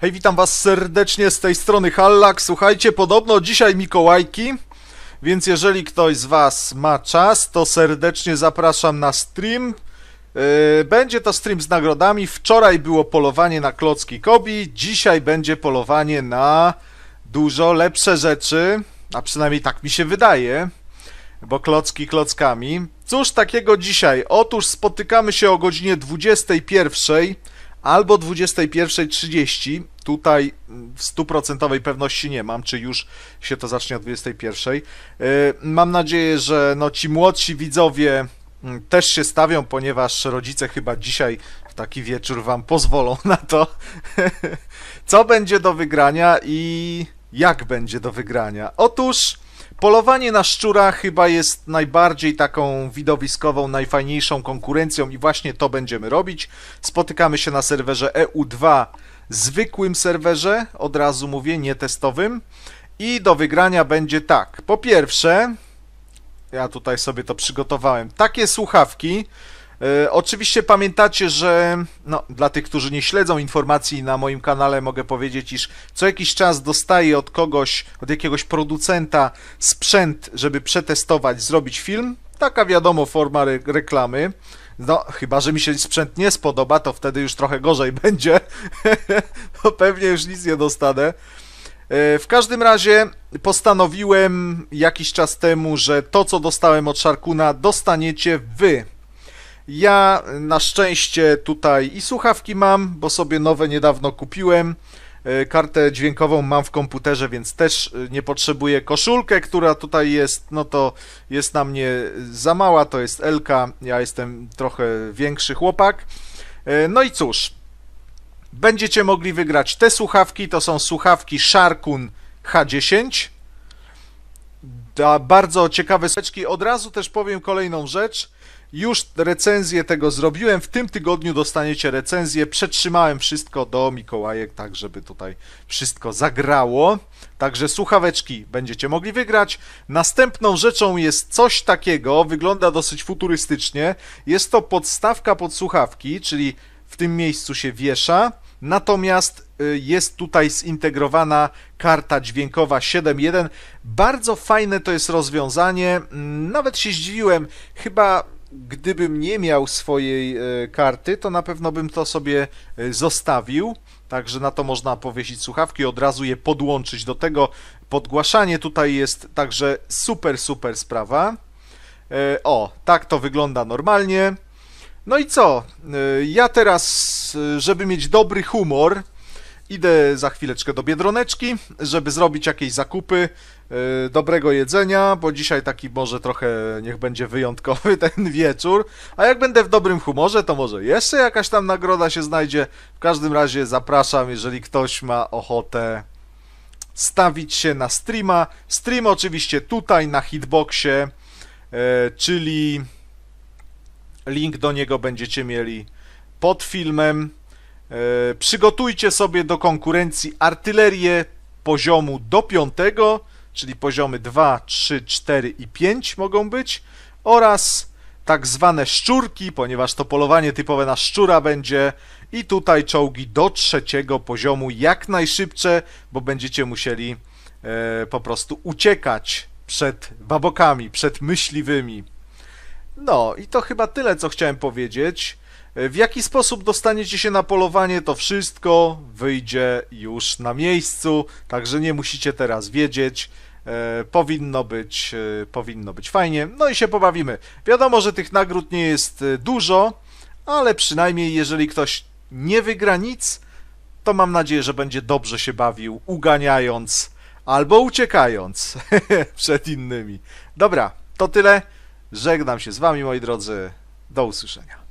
Hej, witam was serdecznie z tej strony Hallak. Słuchajcie, podobno dzisiaj Mikołajki, więc jeżeli ktoś z was ma czas, to serdecznie zapraszam na stream. Yy, Będzie to stream z nagrodami. Wczoraj było polowanie na klocki Kobi, dzisiaj będzie polowanie na dużo lepsze rzeczy, a przynajmniej tak mi się wydaje, bo klocki klockami. Cóż takiego dzisiaj? Otóż spotykamy się o godzinie 21 albo 21.30. Tutaj w stuprocentowej pewności nie mam, czy już się to zacznie o 21.00. Yy, Mam nadzieję, że no ci młodsi widzowie mm, też się stawią, ponieważ rodzice chyba dzisiaj w taki wieczór wam pozwolą na to. Co będzie do wygrania i jak będzie do wygrania? Otóż polowanie na szczura chyba jest najbardziej taką widowiskową, najfajniejszą konkurencją i właśnie to będziemy robić. Spotykamy się na serwerze EU2, zwykłym serwerze, od razu mówię, nie testowym. I do wygrania będzie tak. Po pierwsze, ja tutaj sobie to przygotowałem. Takie słuchawki. E, oczywiście pamiętacie, że no, dla tych, którzy nie śledzą informacji na moim kanale, mogę powiedzieć, iż co jakiś czas dostaję od kogoś, od jakiegoś producenta sprzęt, żeby przetestować, zrobić film. Taka wiadomo forma re reklamy. No, chyba, że mi się sprzęt nie spodoba, to wtedy już trochę gorzej będzie. to pewnie już nic nie dostanę. E, W każdym razie postanowiłem jakiś czas temu, że to co dostałem od Sharkuna dostaniecie wy. Ja na szczęście tutaj i słuchawki mam, bo sobie nowe niedawno kupiłem. E, Kartę dźwiękową mam w komputerze, więc też e, nie potrzebuję. Koszulkę, która tutaj jest, no to jest na mnie za mała, to jest LK. Ja jestem trochę większy chłopak. E, No i cóż, będziecie mogli wygrać te słuchawki. To są słuchawki Sharkun H10. Da, bardzo ciekawe seczki. Od razu też powiem kolejną rzecz. Już recenzję tego zrobiłem. W tym tygodniu dostaniecie recenzję. Przetrzymałem wszystko do Mikołajek, tak żeby tutaj wszystko zagrało. Także słuchaweczki będziecie mogli wygrać. Następną rzeczą jest coś takiego, wygląda dosyć futurystycznie. Jest to podstawka pod słuchawki, czyli w tym miejscu się wiesza. Natomiast y, jest tutaj zintegrowana karta dźwiękowa 7.1. Bardzo fajne to jest rozwiązanie. Mm, Nawet się zdziwiłem. Chyba gdybym nie miał swojej e, karty, to na pewno bym to sobie e, zostawił. Także na to można powiesić słuchawki, od razu je podłączyć do tego. Podgłaszanie tutaj jest także super, super sprawa. E, O, tak to wygląda normalnie. No i co? Ja teraz, żeby mieć dobry humor, idę za chwileczkę do Biedroneczki, żeby zrobić jakieś zakupy e, dobrego jedzenia, bo dzisiaj taki może trochę niech będzie wyjątkowy ten wieczór. A jak będę w dobrym humorze, to może jeszcze jakaś tam nagroda się znajdzie. W każdym razie zapraszam, jeżeli ktoś ma ochotę stawić się na streama. Stream oczywiście tutaj na hitboxie, e, czyli link do niego będziecie mieli pod filmem. E, Przygotujcie sobie do konkurencji artylerię poziomu do 5, czyli poziomy 2, 3, 4 i 5 mogą być, oraz tak zwane szczurki, ponieważ to polowanie typowe na szczura będzie, i tutaj czołgi do trzeciego poziomu jak najszybsze, bo będziecie musieli e, po prostu uciekać przed babokami, przed myśliwymi. No i to chyba tyle, co chciałem powiedzieć. E, W jaki sposób dostaniecie się na polowanie, to wszystko wyjdzie już na miejscu, także nie musicie teraz wiedzieć. E, powinno być, e, powinno być fajnie. No i się pobawimy. Wiadomo, że tych nagród nie jest e, dużo, ale przynajmniej jeżeli ktoś nie wygra nic, to mam nadzieję, że będzie dobrze się bawił, uganiając albo uciekając przed innymi. Dobra, to tyle. Żegnam się z wami, moi drodzy. Do usłyszenia.